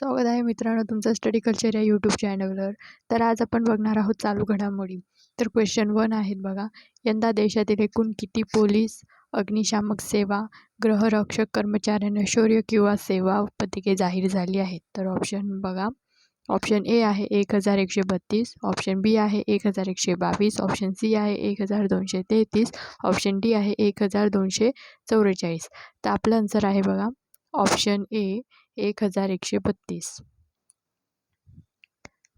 स्वागत आहे मित्रांनो तुमचं स्टडी कल्चर या यूट्यूब चॅनलवर तर आज आपण बघणार आहोत चालू घडामोडी. तर क्वेश्चन वन आहेत बघा. यंदा देशातील एकूण किती पोलीस अग्निशामक सेवा ग्रहरक्षक कर्मचाऱ्यांना शौर्य किंवा सेवा पदके जाहीर झाली आहेत? तर ऑप्शन बघा. ऑप्शन ए आहे एक हजार एकशे बत्तीस. ऑप्शन बी आहे एक हजार एकशे बावीस. ऑप्शन सी आहे एक हजार दोनशे तेहतीस. ऑप्शन डी आहे एक हजार दोनशे चौवेचाळीस. तर आपलं आन्सर आहे बघा. ऑप्शन ए एक हजार एकशे बत्तीस.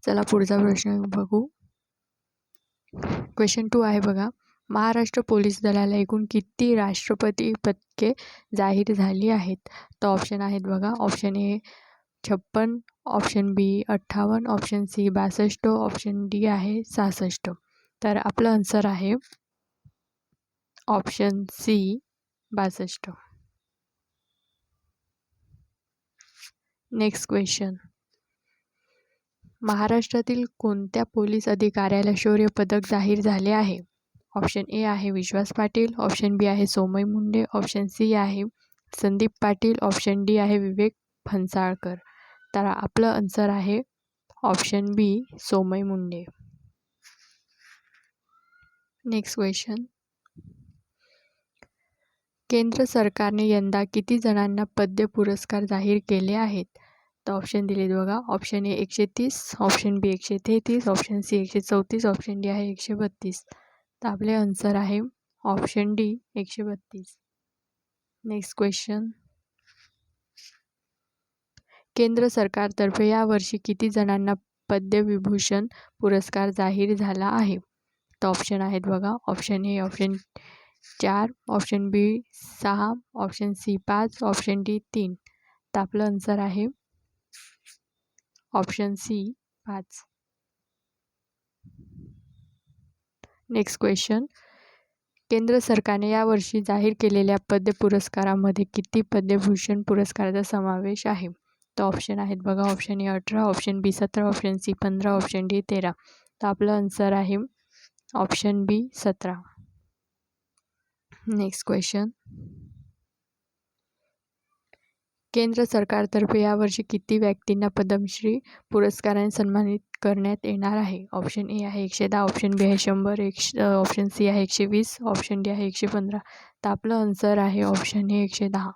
चला पुढचा प्रश्न बघू. क्वेश्चन टू आहे बघा. महाराष्ट्र पोलीस दलाला एकूण किती राष्ट्रपती पदके जाहीर झाली आहेत? तर ऑप्शन आहेत बघा. ऑप्शन ए छप्पन. ऑप्शन बी अठ्ठावन्न. ऑप्शन सी बासष्ट. ऑप्शन डी आहे सहासष्ट. तर आपलं आन्सर आहे ऑप्शन सी बासष्ट. नेक्स्ट क्वेश्चन महाराष्ट्रातील कोणत्या पोलीस अधिकाऱ्याला शौर्य पदक जाहीर झाले आहे? ऑप्शन ए आहे विश्वास पाटील ऑप्शन बी आहे सोमय मुंडे ऑप्शन सी आहे संदीप पाटील ऑप्शन डी आहे विवेक फणसाळकर. तर आपलं आन्सर आहे option B Somaiya Munde. Next question केंद्र सरकारने यंदा किती जणांना पद्य पुरस्कार जाहीर केले आहेत? तर ऑप्शन दिलेत बघा. ऑप्शन ए एकशे तीस ऑप्शन बी एकशे तेहतीस ऑप्शन सी एकशे चौतीस ऑप्शन डी आहे एकशे बत्तीस तर आपले आन्सर आहे ऑप्शन डी एकशे बत्तीस नेक्स्ट क्वेश्चन केंद्र सरकारतर्फे यावर्षी किती जणांना पद्मविभूषण पुरस्कार जाहीर झाला आहे? तर ऑप्शन आहेत बघा. ऑप्शन ए ऑप्शन चार ऑप्शन बी सहा ऑप्शन सी पाच ऑप्शन डी तीन. तर आपलं आन्सर आहे ऑप्शन सी पाच. नेक्स्ट क्वेश्चन केंद्र सरकारने यावर्षी जाहीर केलेल्या पद्य पुरस्कारामध्ये किती पद्मभूषण पुरस्काराचा समावेश आहे? तर ऑप्शन आहेत बघा ऑप्शन ए अठरा ऑप्शन बी सतरा ऑप्शन सी पंधरा ऑप्शन डी तेरा. तर आपलं आन्सर आहे ऑप्शन बी सतरा. नेक्स्ट क्वेश्चन केंद्र सरकारतर्फे यावर्षी किती व्यक्तींना पद्मश्री पुरस्काराने सन्मानित करण्यात येणार आहे? ऑप्शन ए आहे एकशे दहा ऑप्शन बी आहे शंभर एकशे ऑप्शन सी आहे एकशे वीस ऑप्शन डी आहे एकशे पंधरा. तर आपलं आन्सर आहे ऑप्शन ए एकशे दहा.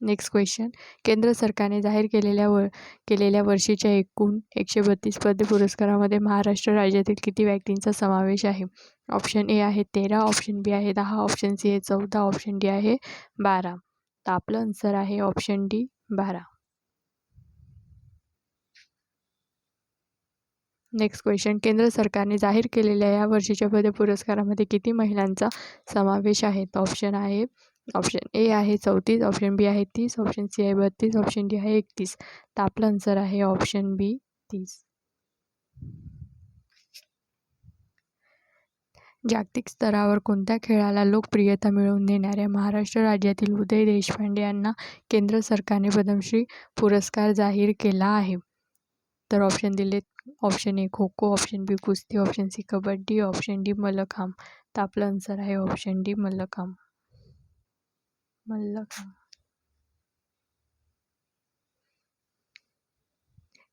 नेक्स्ट क्वेश्चन केंद्र सरकारने जाहीर केलेल्या व केलेल्या वर्षीच्या एकूण एकशे बत्तीस पद्य पुरस्कारामध्ये महाराष्ट्र राज्यातील किती व्यक्तींचा समावेश आहे? ऑप्शन ए आहे तेरा ऑप्शन बी आहे दहा ऑप्शन सी आहे चौदा ऑप्शन डी आहे बारा. तर आपलं आन्सर आहे ऑप्शन डी बारा. नेक्स्ट क्वेश्चन केंद्र सरकारने जाहीर केलेल्या या वर्षीच्या पद्य पुरस्कारामध्ये किती महिलांचा समावेश आहे? तर ऑप्शन आहे ऑप्शन ए आहे चौतीस ऑप्शन बी आहे तीस ऑप्शन सी आहे बत्तीस ऑप्शन डी आहे एकतीस. तर आपलं आन्सर आहे ऑप्शन बी तीस. जागतिक स्तरावर कोणत्या खेळाला लोकप्रियता मिळवून देणाऱ्या महाराष्ट्र राज्यातील उदय देशपांडे यांना केंद्र सरकारने पद्मश्री पुरस्कार जाहीर केला आहे? तर ऑप्शन दिलेत option A kho kho option B कुस्ती option C kabaddi option D mallakhamb. तर आपलं आन्सर आहे ऑप्शन डी मल्लखांब. मल्लखांब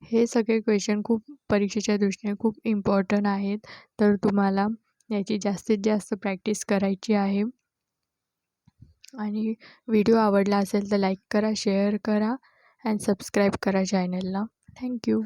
हे सगळे क्वेश्चन खूप परीक्षेच्या दृष्टीने खूप इम्पॉर्टंट आहेत. तर तुम्हाला याची जास्तीत जास्त प्रॅक्टिस करायची आहे. आणि व्हिडिओ आवडला असेल तर लाईक करा शेअर करा अँड सबस्क्राईब करा चॅनलला थँक्यू